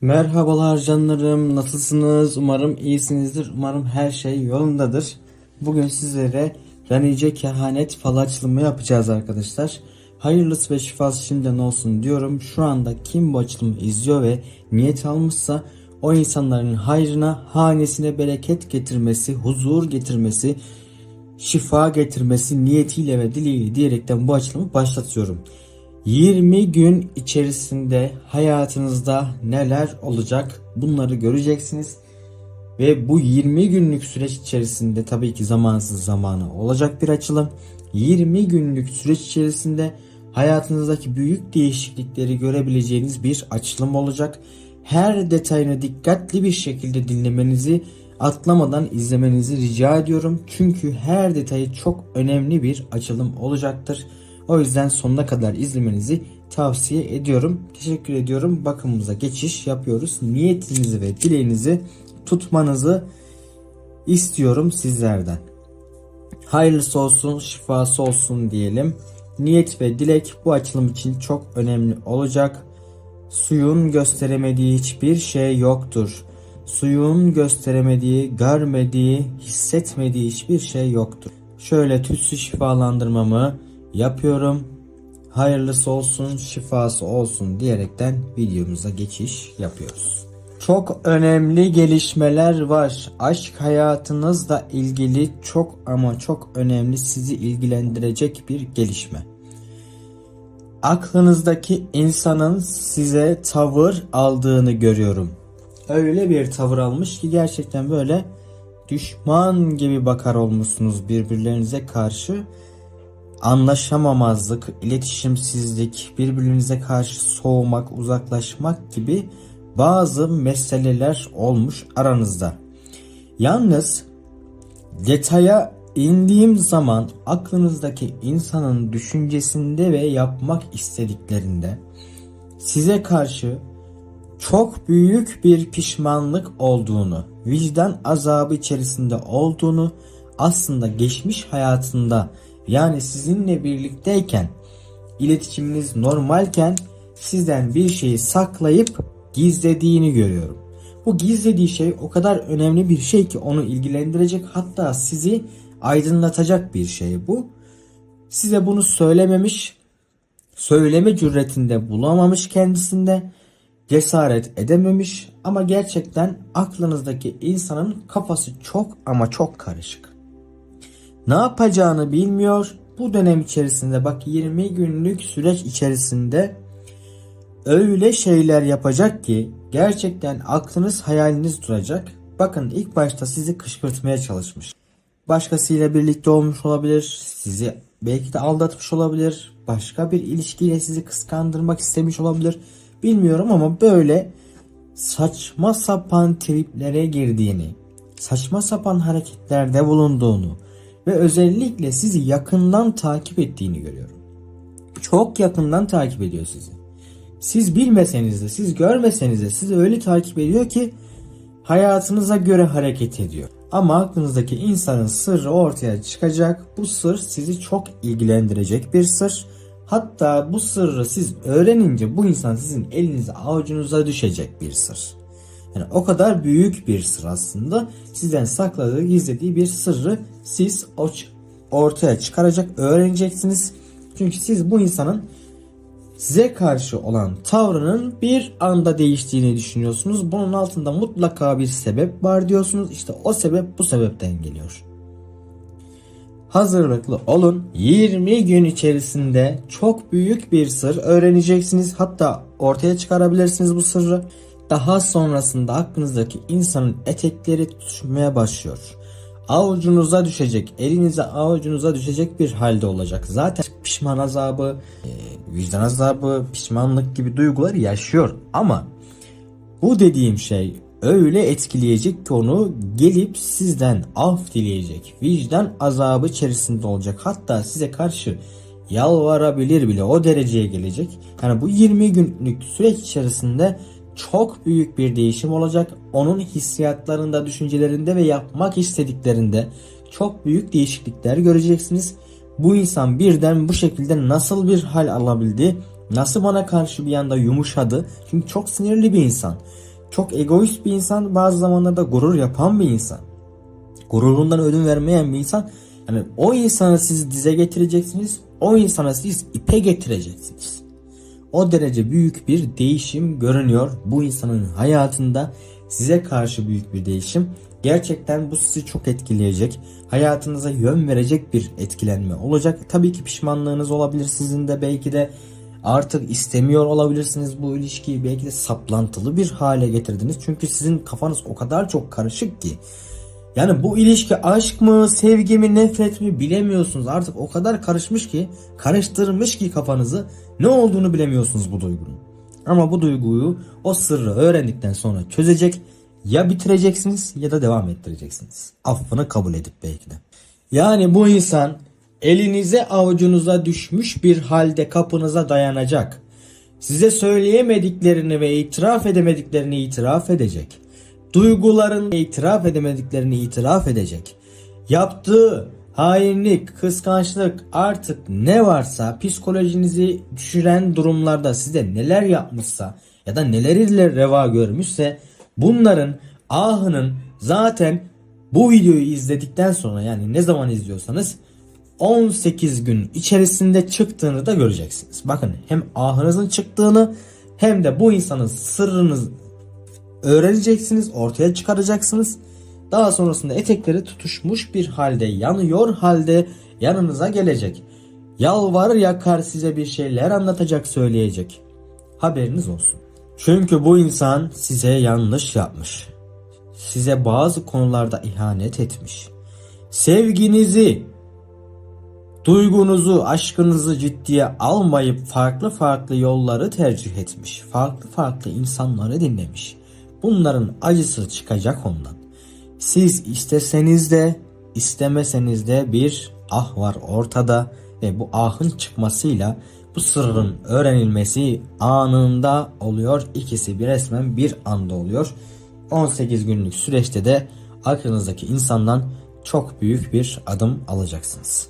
Merhabalar canlarım, nasılsınız? Umarım iyisinizdir. Umarım her şey yolundadır. Bugün sizlere Ranice Kehanet fal açılımı yapacağız arkadaşlar. Hayırlısı ve şifası şimdiden olsun diyorum. Şu anda kim bu açılımı izliyor ve niyet almışsa o insanların hayrına, hanesine bereket getirmesi, huzur getirmesi, şifa getirmesi niyetiyle ve dileğiyle diyerekten bu açılımı başlatıyorum. 20 gün içerisinde hayatınızda neler olacak bunları göreceksiniz. Ve bu 20 günlük süreç içerisinde tabii ki zamansız zamanı olacak bir açılım. 20 günlük süreç içerisinde hayatınızdaki büyük değişiklikleri görebileceğiniz bir açılım olacak. Her detayını dikkatli bir şekilde dinlemenizi atlamadan izlemenizi rica ediyorum. Çünkü her detayı çok önemli bir açılım olacaktır. O yüzden sonuna kadar izlemenizi tavsiye ediyorum. Teşekkür ediyorum. Bakımımıza geçiş yapıyoruz. Niyetinizi ve dileğinizi tutmanızı istiyorum sizlerden. Hayırlısı olsun, şifası olsun diyelim. Niyet ve dilek bu açılım için çok önemli olacak. Suyun gösteremediği hiçbir şey yoktur. Suyun gösteremediği, görmediği, hissetmediği hiçbir şey yoktur. Şöyle tütsü şifalandırmamı yapıyorum. Hayırlısı olsun, şifası olsun diyerekten videomuza geçiş yapıyoruz. Çok önemli gelişmeler var. Aşk hayatınızla ilgili çok ama çok önemli sizi ilgilendirecek bir gelişme. Aklınızdaki insanın size tavır aldığını görüyorum. Öyle bir tavır almış ki gerçekten böyle düşman gibi bakar olmuşsunuz birbirlerinize karşı anlaşamamazlık, iletişimsizlik, birbirinize karşı soğumak, uzaklaşmak gibi bazı meseleler olmuş aranızda. Yalnız detaya indiğim zaman aklınızdaki insanın düşüncesinde ve yapmak istediklerinde size karşı çok büyük bir pişmanlık olduğunu, vicdan azabı içerisinde olduğunu, aslında geçmiş hayatında yani sizinle birlikteyken iletişiminiz normalken sizden bir şeyi saklayıp gizlediğini görüyorum. Bu gizlediği şey o kadar önemli bir şey ki onu ilgilendirecek hatta sizi aydınlatacak bir şey bu. Size bunu söylememiş, söyleme cüretinde bulamamış kendisinde, cesaret edememiş ama gerçekten aklınızdaki insanın kafası çok ama çok karışık ne yapacağını bilmiyor. Bu dönem içerisinde bak 20 günlük süreç içerisinde öyle şeyler yapacak ki gerçekten aklınız hayaliniz duracak. Bakın ilk başta sizi kışkırtmaya çalışmış. Başkasıyla birlikte olmuş olabilir. Sizi belki de aldatmış olabilir. Başka bir ilişkiyle sizi kıskandırmak istemiş olabilir. Bilmiyorum ama böyle saçma sapan triplere girdiğini, saçma sapan hareketlerde bulunduğunu, ve özellikle sizi yakından takip ettiğini görüyorum. Çok yakından takip ediyor sizi. Siz bilmeseniz de, siz görmeseniz de sizi öyle takip ediyor ki hayatınıza göre hareket ediyor. Ama aklınızdaki insanın sırrı ortaya çıkacak. Bu sır sizi çok ilgilendirecek bir sır. Hatta bu sırrı siz öğrenince bu insan sizin elinize avucunuza düşecek bir sır. Yani o kadar büyük bir sır aslında. Sizden sakladığı, gizlediği bir sırrı siz ortaya çıkaracak, öğreneceksiniz. Çünkü siz bu insanın size karşı olan tavrının bir anda değiştiğini düşünüyorsunuz. Bunun altında mutlaka bir sebep var diyorsunuz. İşte o sebep bu sebepten geliyor. Hazırlıklı olun. 20 gün içerisinde çok büyük bir sır öğreneceksiniz. Hatta ortaya çıkarabilirsiniz bu sırrı. Daha sonrasında aklınızdaki insanın etekleri tutuşmaya başlıyor. Avucunuza düşecek, elinize avucunuza düşecek bir halde olacak. Zaten pişman azabı, e, vicdan azabı, pişmanlık gibi duygular yaşıyor. Ama bu dediğim şey öyle etkileyecek ki onu gelip sizden af dileyecek. Vicdan azabı içerisinde olacak. Hatta size karşı yalvarabilir bile o dereceye gelecek. Yani bu 20 günlük süreç içerisinde çok büyük bir değişim olacak. Onun hissiyatlarında, düşüncelerinde ve yapmak istediklerinde çok büyük değişiklikler göreceksiniz. Bu insan birden bu şekilde nasıl bir hal alabildi? Nasıl bana karşı bir anda yumuşadı? Çünkü çok sinirli bir insan. çok egoist bir insan, bazı zamanlarda gurur yapan bir insan. Gururundan ödün vermeyen bir insan. Yani o insanı siz dize getireceksiniz, o insana siz ipe getireceksiniz. O derece büyük bir değişim görünüyor bu insanın hayatında. Size karşı büyük bir değişim. Gerçekten bu sizi çok etkileyecek. Hayatınıza yön verecek bir etkilenme olacak. Tabii ki pişmanlığınız olabilir sizin de belki de artık istemiyor olabilirsiniz bu ilişkiyi. Belki de saplantılı bir hale getirdiniz. Çünkü sizin kafanız o kadar çok karışık ki. Yani bu ilişki aşk mı, sevgi mi, nefret mi bilemiyorsunuz. Artık o kadar karışmış ki, karıştırmış ki kafanızı ne olduğunu bilemiyorsunuz bu duygunun. Ama bu duyguyu o sırrı öğrendikten sonra çözecek ya bitireceksiniz ya da devam ettireceksiniz. Affını kabul edip belki de. Yani bu insan elinize avucunuza düşmüş bir halde kapınıza dayanacak. Size söyleyemediklerini ve itiraf edemediklerini itiraf edecek. Duyguların itiraf edemediklerini itiraf edecek. Yaptığı hainlik, kıskançlık artık ne varsa psikolojinizi düşüren durumlarda size neler yapmışsa ya da neler reva görmüşse bunların ahının zaten bu videoyu izledikten sonra yani ne zaman izliyorsanız 18 gün içerisinde çıktığını da göreceksiniz. Bakın hem ahınızın çıktığını hem de bu insanın sırrını öğreneceksiniz, ortaya çıkaracaksınız. Daha sonrasında etekleri tutuşmuş bir halde, yanıyor halde yanınıza gelecek. Yalvarır yakar size bir şeyler anlatacak, söyleyecek. Haberiniz olsun. Çünkü bu insan size yanlış yapmış. Size bazı konularda ihanet etmiş. Sevginizi, duygunuzu, aşkınızı ciddiye almayıp farklı farklı yolları tercih etmiş. Farklı farklı insanları dinlemiş. Bunların acısı çıkacak ondan. Siz isteseniz de istemeseniz de bir ah var ortada ve bu ahın çıkmasıyla bu sırrın öğrenilmesi anında oluyor. İkisi bir resmen bir anda oluyor. 18 günlük süreçte de aklınızdaki insandan çok büyük bir adım alacaksınız.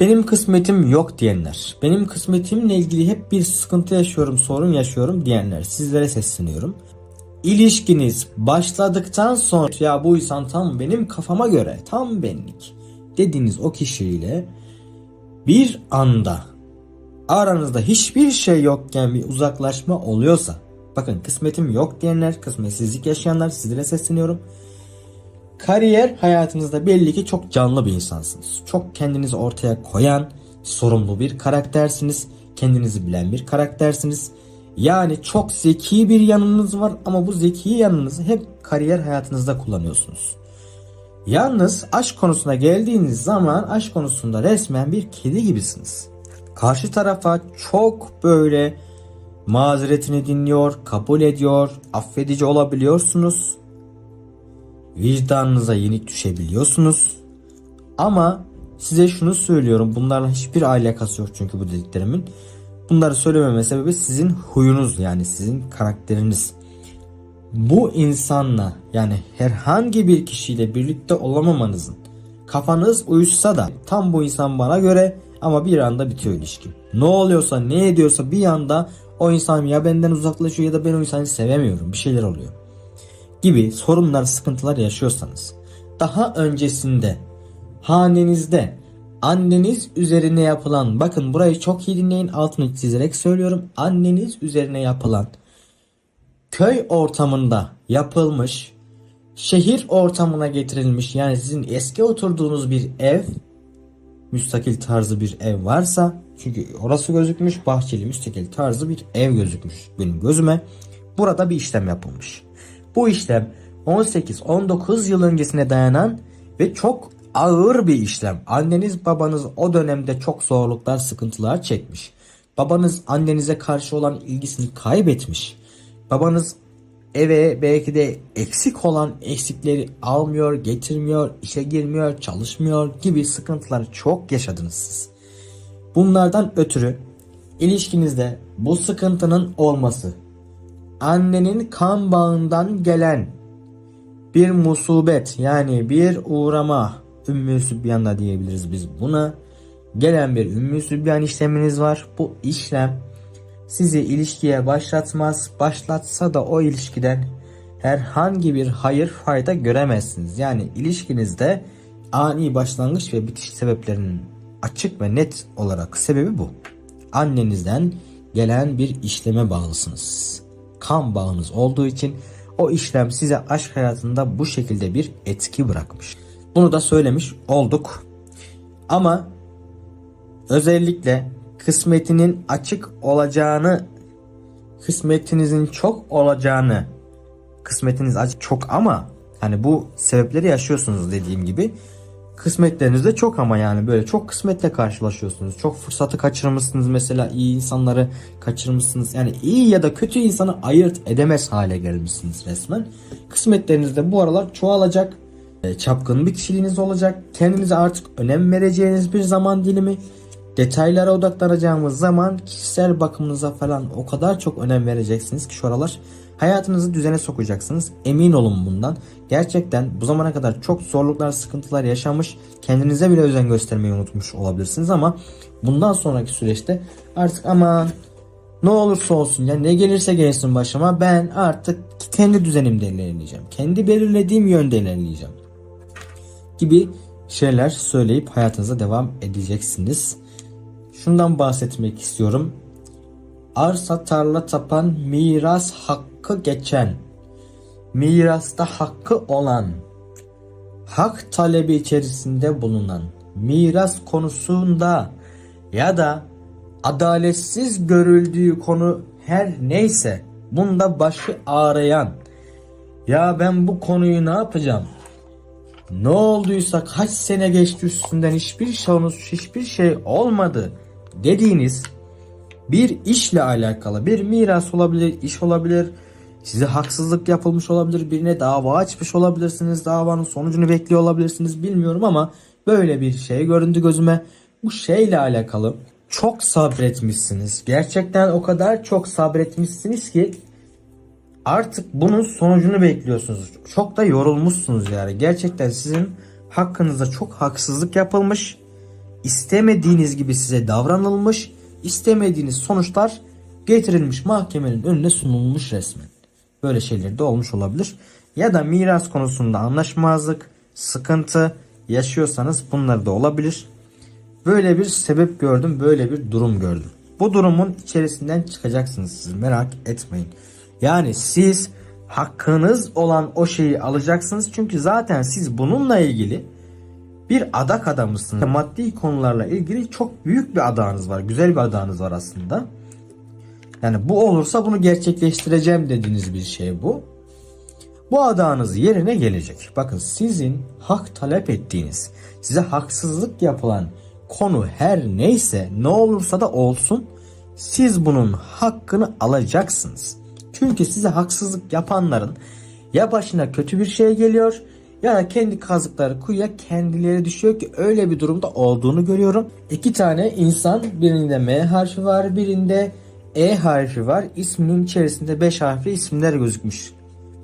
Benim kısmetim yok diyenler, benim kısmetimle ilgili hep bir sıkıntı yaşıyorum, sorun yaşıyorum diyenler sizlere sesleniyorum. İlişkiniz başladıktan sonra ya bu insan tam benim kafama göre, tam benlik dediğiniz o kişiyle bir anda aranızda hiçbir şey yokken bir uzaklaşma oluyorsa bakın kısmetim yok diyenler kısmetsizlik yaşayanlar sizlere sesleniyorum. Kariyer hayatınızda belli ki çok canlı bir insansınız. Çok kendinizi ortaya koyan, sorumlu bir karaktersiniz. Kendinizi bilen bir karaktersiniz. Yani çok zeki bir yanınız var ama bu zeki yanınızı hep kariyer hayatınızda kullanıyorsunuz. Yalnız aşk konusuna geldiğiniz zaman aşk konusunda resmen bir kedi gibisiniz. Karşı tarafa çok böyle mazeretini dinliyor, kabul ediyor, affedici olabiliyorsunuz. Vicdanınıza yenik düşebiliyorsunuz. Ama size şunu söylüyorum. Bunlarla hiçbir alakası yok çünkü bu dediklerimin. Bunları söylememe sebebi sizin huyunuz yani sizin karakteriniz. Bu insanla yani herhangi bir kişiyle birlikte olamamanızın kafanız uyuşsa da tam bu insan bana göre ama bir anda bitiyor ilişki. Ne oluyorsa ne ediyorsa bir anda o insan ya benden uzaklaşıyor ya da ben o insanı sevemiyorum bir şeyler oluyor. Gibi sorunlar sıkıntılar yaşıyorsanız daha öncesinde hanenizde anneniz üzerine yapılan bakın burayı çok iyi dinleyin altını çizerek söylüyorum. Anneniz üzerine yapılan köy ortamında yapılmış şehir ortamına getirilmiş yani sizin eski oturduğunuz bir ev müstakil tarzı bir ev varsa çünkü orası gözükmüş bahçeli müstakil tarzı bir ev gözükmüş benim gözüme. Burada bir işlem yapılmış. Bu işlem 18-19 yıl öncesine dayanan ve çok ağır bir işlem. Anneniz babanız o dönemde çok zorluklar, sıkıntılar çekmiş. Babanız annenize karşı olan ilgisini kaybetmiş. Babanız eve belki de eksik olan eksikleri almıyor, getirmiyor, işe girmiyor, çalışmıyor gibi sıkıntılar çok yaşadınız siz. Bunlardan ötürü ilişkinizde bu sıkıntının olması, annenin kan bağından gelen bir musibet yani bir uğrama ümmü sübyan da diyebiliriz biz buna. Gelen bir ümmü sübyan işleminiz var. Bu işlem sizi ilişkiye başlatmaz. Başlatsa da o ilişkiden herhangi bir hayır fayda göremezsiniz. Yani ilişkinizde ani başlangıç ve bitiş sebeplerinin açık ve net olarak sebebi bu. Annenizden gelen bir işleme bağlısınız. Kan bağınız olduğu için o işlem size aşk hayatında bu şekilde bir etki bırakmış. Bunu da söylemiş olduk. Ama özellikle kısmetinin açık olacağını, kısmetinizin çok olacağını, kısmetiniz açık çok ama hani bu sebepleri yaşıyorsunuz dediğim gibi. Kısmetleriniz de çok ama yani böyle çok kısmetle karşılaşıyorsunuz. Çok fırsatı kaçırmışsınız mesela iyi insanları kaçırmışsınız. Yani iyi ya da kötü insanı ayırt edemez hale gelmişsiniz resmen. Kısmetleriniz de bu aralar çoğalacak. E, Çapkın bir kişiliğiniz olacak. Kendinize artık önem vereceğiniz bir zaman dilimi. Detaylara odaklanacağımız zaman kişisel bakımınıza falan o kadar çok önem vereceksiniz ki şu aralar hayatınızı düzene sokacaksınız. Emin olun bundan. Gerçekten bu zamana kadar çok zorluklar, sıkıntılar yaşamış, kendinize bile özen göstermeyi unutmuş olabilirsiniz ama bundan sonraki süreçte artık aman ne olursa olsun ya ne gelirse gelsin başıma ben artık kendi düzenimde ilerleyeceğim. Kendi belirlediğim yönde ilerleyeceğim gibi şeyler söyleyip hayatınıza devam edeceksiniz. Şundan bahsetmek istiyorum. Arsa tarla tapan miras hakkı geçen mirasta hakkı olan hak talebi içerisinde bulunan miras konusunda ya da adaletsiz görüldüğü konu her neyse bunda başı ağrıyan ya ben bu konuyu ne yapacağım ne olduysa kaç sene geçti üstünden hiçbir sonuç hiçbir şey olmadı dediğiniz bir işle alakalı bir miras olabilir, iş olabilir, size haksızlık yapılmış olabilir, birine dava açmış olabilirsiniz, davanın sonucunu bekliyor olabilirsiniz bilmiyorum ama böyle bir şey göründü gözüme. Bu şeyle alakalı çok sabretmişsiniz. Gerçekten o kadar çok sabretmişsiniz ki artık bunun sonucunu bekliyorsunuz. Çok da yorulmuşsunuz yani. Gerçekten sizin hakkınızda çok haksızlık yapılmış. istemediğiniz gibi size davranılmış. istemediğiniz sonuçlar getirilmiş mahkemenin önüne sunulmuş resmen. Böyle şeyler de olmuş olabilir. Ya da miras konusunda anlaşmazlık, sıkıntı yaşıyorsanız bunlar da olabilir. Böyle bir sebep gördüm, böyle bir durum gördüm. Bu durumun içerisinden çıkacaksınız siz merak etmeyin. Yani siz hakkınız olan o şeyi alacaksınız çünkü zaten siz bununla ilgili bir adak adamısınız. Maddi konularla ilgili çok büyük bir adağınız var. Güzel bir adağınız var aslında. Yani bu olursa bunu gerçekleştireceğim dediğiniz bir şey bu. Bu adağınız yerine gelecek. Bakın sizin hak talep ettiğiniz, size haksızlık yapılan konu her neyse ne olursa da olsun siz bunun hakkını alacaksınız. Çünkü size haksızlık yapanların ya başına kötü bir şey geliyor ya da kendi kazıkları kuyuya kendileri düşüyor ki öyle bir durumda olduğunu görüyorum. İki tane insan birinde M harfi var birinde E harfi var. İsminin içerisinde 5 harfli isimler gözükmüş.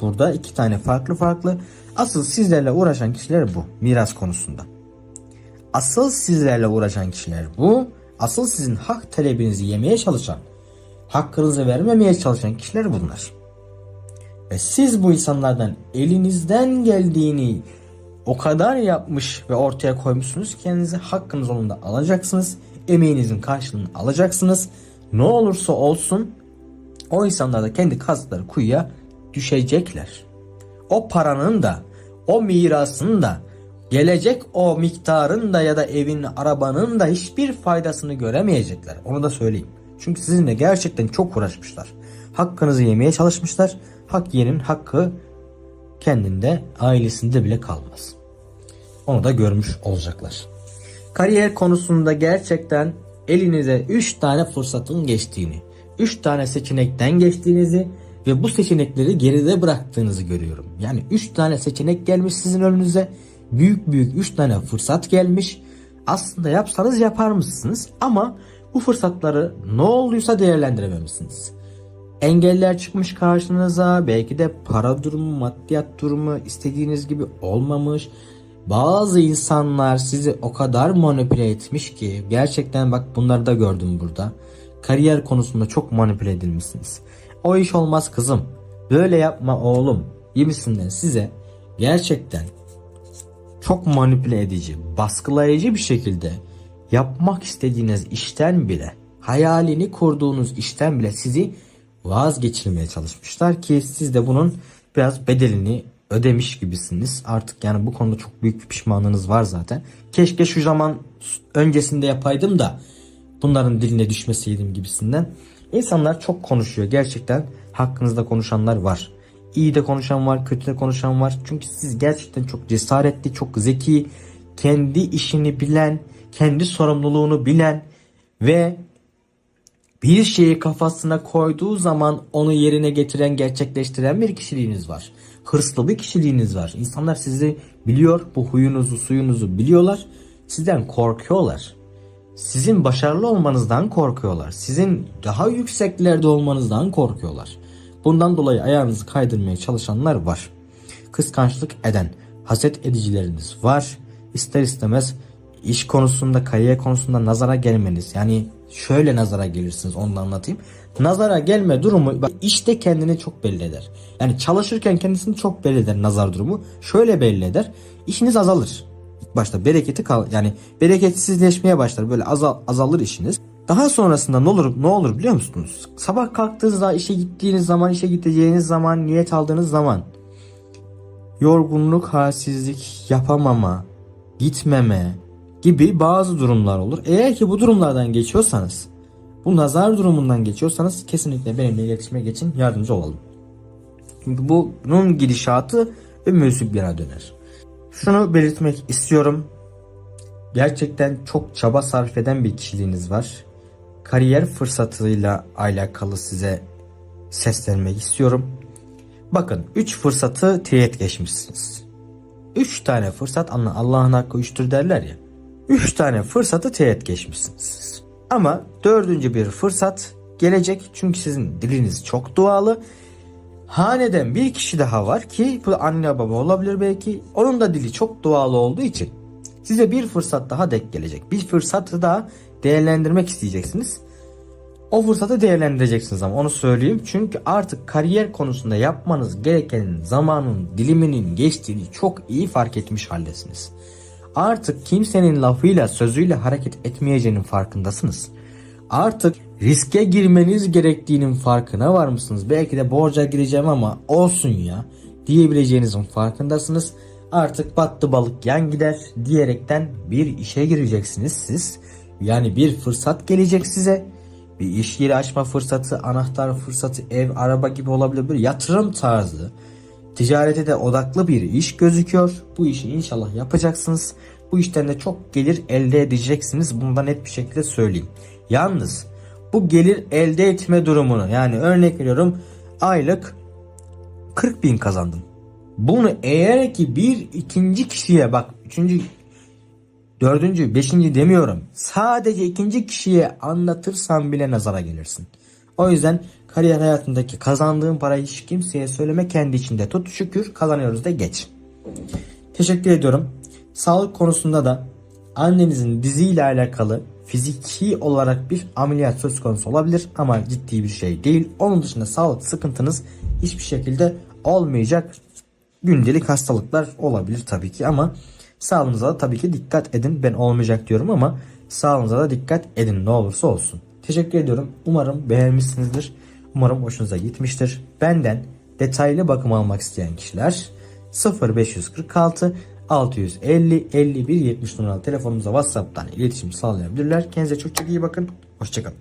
Burada iki tane farklı farklı. Asıl sizlerle uğraşan kişiler bu miras konusunda. Asıl sizlerle uğraşan kişiler bu. Asıl sizin hak talebinizi yemeye çalışan, hakkınızı vermemeye çalışan kişiler bunlar. Ve siz bu insanlardan elinizden geldiğini o kadar yapmış ve ortaya koymuşsunuz ki kendinize hakkınız onunda alacaksınız. Emeğinizin karşılığını alacaksınız. Ne olursa olsun o insanlar da kendi kazdıkları kuyuya düşecekler. O paranın da o mirasın da gelecek o miktarın da ya da evin arabanın da hiçbir faydasını göremeyecekler. Onu da söyleyeyim. Çünkü sizinle gerçekten çok uğraşmışlar. Hakkınızı yemeye çalışmışlar. Hak yerin hakkı kendinde ailesinde bile kalmaz. Onu da görmüş olacaklar. Kariyer konusunda gerçekten elinize 3 tane fırsatın geçtiğini, 3 tane seçenekten geçtiğinizi ve bu seçenekleri geride bıraktığınızı görüyorum. Yani 3 tane seçenek gelmiş sizin önünüze. Büyük büyük 3 tane fırsat gelmiş. Aslında yapsanız yapar mısınız? Ama bu fırsatları ne olduysa değerlendirememişsiniz. Engeller çıkmış karşınıza. Belki de para durumu, maddiyat durumu istediğiniz gibi olmamış. Bazı insanlar sizi o kadar manipüle etmiş ki gerçekten bak bunları da gördüm burada. Kariyer konusunda çok manipüle edilmişsiniz. O iş olmaz kızım. Böyle yapma oğlum. gibisinden size gerçekten çok manipüle edici, baskılayıcı bir şekilde yapmak istediğiniz işten bile, hayalini kurduğunuz işten bile sizi vazgeçirmeye çalışmışlar ki siz de bunun biraz bedelini ödemiş gibisiniz. Artık yani bu konuda çok büyük bir pişmanlığınız var zaten. Keşke şu zaman öncesinde yapaydım da bunların diline düşmeseydim gibisinden. İnsanlar çok konuşuyor gerçekten hakkınızda konuşanlar var. İyi de konuşan var, kötü de konuşan var. Çünkü siz gerçekten çok cesaretli, çok zeki, kendi işini bilen, kendi sorumluluğunu bilen ve bir şeyi kafasına koyduğu zaman onu yerine getiren, gerçekleştiren bir kişiliğiniz var. Hırslı bir kişiliğiniz var. İnsanlar sizi biliyor, bu huyunuzu, suyunuzu biliyorlar. Sizden korkuyorlar. Sizin başarılı olmanızdan korkuyorlar. Sizin daha yükseklerde olmanızdan korkuyorlar. Bundan dolayı ayağınızı kaydırmaya çalışanlar var. Kıskançlık eden, haset edicileriniz var. İster istemez iş konusunda, kariyer konusunda nazara gelmeniz. Yani şöyle nazara gelirsiniz onu da anlatayım. Nazara gelme durumu bak işte kendini çok belli eder. Yani çalışırken kendisini çok belli eder nazar durumu. Şöyle belli eder. İşiniz azalır. İlk başta bereketi kal yani bereketsizleşmeye başlar. Böyle azal, azalır işiniz. Daha sonrasında ne olur ne olur biliyor musunuz? Sabah kalktığınızda işe gittiğiniz zaman, işe gideceğiniz zaman, niyet aldığınız zaman yorgunluk, halsizlik, yapamama, gitmeme gibi bazı durumlar olur. Eğer ki bu durumlardan geçiyorsanız, bu nazar durumundan geçiyorsanız kesinlikle benimle iletişime geçin, yardımcı olalım. Çünkü bu bunun gidişatı ve müziklere döner. Şunu belirtmek istiyorum. Gerçekten çok çaba sarf eden bir kişiliğiniz var. Kariyer fırsatıyla alakalı size seslenmek istiyorum. Bakın 3 fırsatı teyit geçmişsiniz. 3 tane fırsat Allah- Allah'ın hakkı üçtür derler ya. 3 tane fırsatı teyit geçmişsiniz. Ama dördüncü bir fırsat gelecek çünkü sizin diliniz çok dualı. Haneden bir kişi daha var ki bu anne baba olabilir belki. Onun da dili çok dualı olduğu için size bir fırsat daha denk gelecek. Bir fırsatı daha değerlendirmek isteyeceksiniz. O fırsatı değerlendireceksiniz ama onu söyleyeyim. Çünkü artık kariyer konusunda yapmanız gereken zamanın diliminin geçtiğini çok iyi fark etmiş haldesiniz. Artık kimsenin lafıyla sözüyle hareket etmeyeceğinin farkındasınız. Artık riske girmeniz gerektiğinin farkına var mısınız? Belki de borca gireceğim ama olsun ya diyebileceğinizin farkındasınız. Artık battı balık yan gider diyerekten bir işe gireceksiniz siz. Yani bir fırsat gelecek size. Bir iş yeri açma fırsatı, anahtar fırsatı, ev, araba gibi olabilir. Bir yatırım tarzı. Ticarete de odaklı bir iş gözüküyor. Bu işi inşallah yapacaksınız. Bu işten de çok gelir elde edeceksiniz. Bunu da net bir şekilde söyleyeyim. Yalnız bu gelir elde etme durumunu yani örnek veriyorum aylık 40 bin kazandım. Bunu eğer ki bir ikinci kişiye bak üçüncü dördüncü beşinci demiyorum sadece ikinci kişiye anlatırsan bile nazara gelirsin. O yüzden kariyer hayatındaki kazandığın parayı hiç kimseye söyleme kendi içinde tut şükür kazanıyoruz da geç. Teşekkür ediyorum. Sağlık konusunda da annenizin diziyle alakalı fiziki olarak bir ameliyat söz konusu olabilir ama ciddi bir şey değil. Onun dışında sağlık sıkıntınız hiçbir şekilde olmayacak. Gündelik hastalıklar olabilir tabii ki ama sağlığınıza da tabii ki dikkat edin. Ben olmayacak diyorum ama sağlığınıza da dikkat edin ne olursa olsun. Teşekkür ediyorum. Umarım beğenmişsinizdir. Umarım hoşunuza gitmiştir. Benden detaylı bakım almak isteyen kişiler 0546 650 51 70 numaralı telefonumuza WhatsApp'tan iletişim sağlayabilirler. Kendinize çok çok iyi bakın. Hoşçakalın.